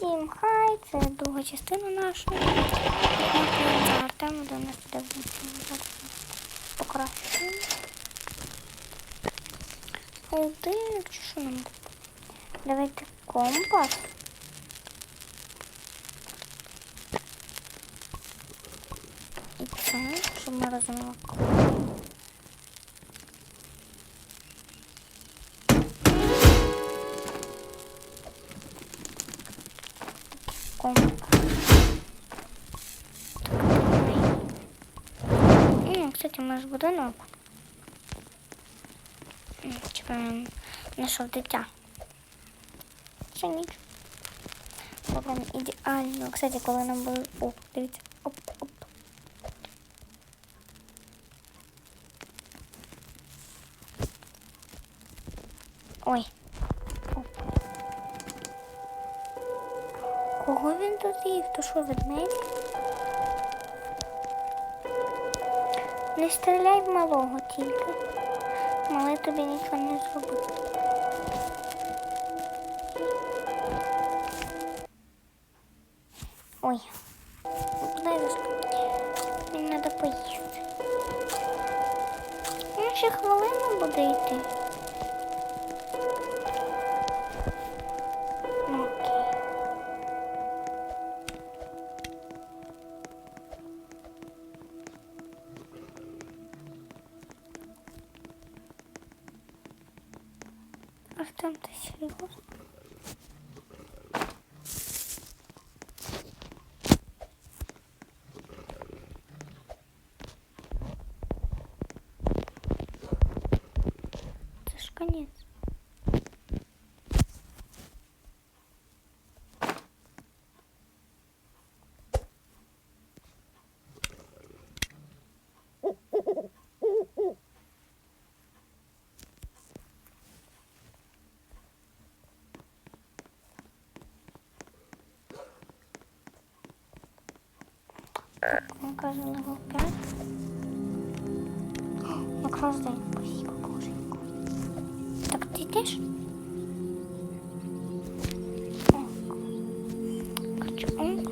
Всім хай, це друга частина нашої. Артем до нас Зараз покращуємо. Холодильник чи що нам? Давайте компас. І це, щоб ми розуміли. Ну, кстати, наш будинок. Чекаємо нашого дитя. Ще ніч. Прям ідеально. Кстати, коли нам були... О, дивіться. Оп, оп. Ой. Кого він тут їв? То що, ведмедь? Не стріляй в малого тільки. Малий тобі нічого не зробить. Ой. Ложку. Мені треба поїсти. Ну, ще хвилина буде йти. Артем, ти серйозно? Це ж конець. Він каже, левел 5. Якраз день посіку боженьку. Так ти йдеш? Он.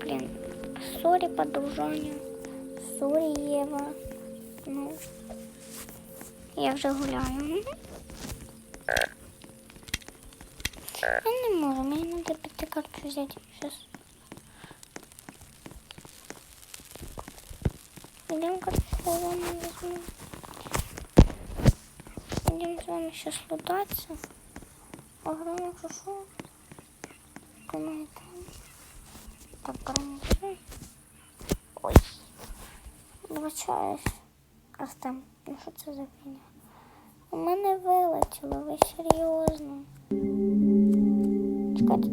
Блин, сори подружання. Сорі, Єва. Ну, я вже гуляю. Я не можу, мені треба піти карту взяти. Сейчас. Идем к вами возьмем. Идем с вами сейчас лутаться. Пограем шушу. Канал там. Так, границу. Ой. Вибачаюсь. Артем, ну що це за фігня? У мене вилетіло, ви серйозно. Чекайте.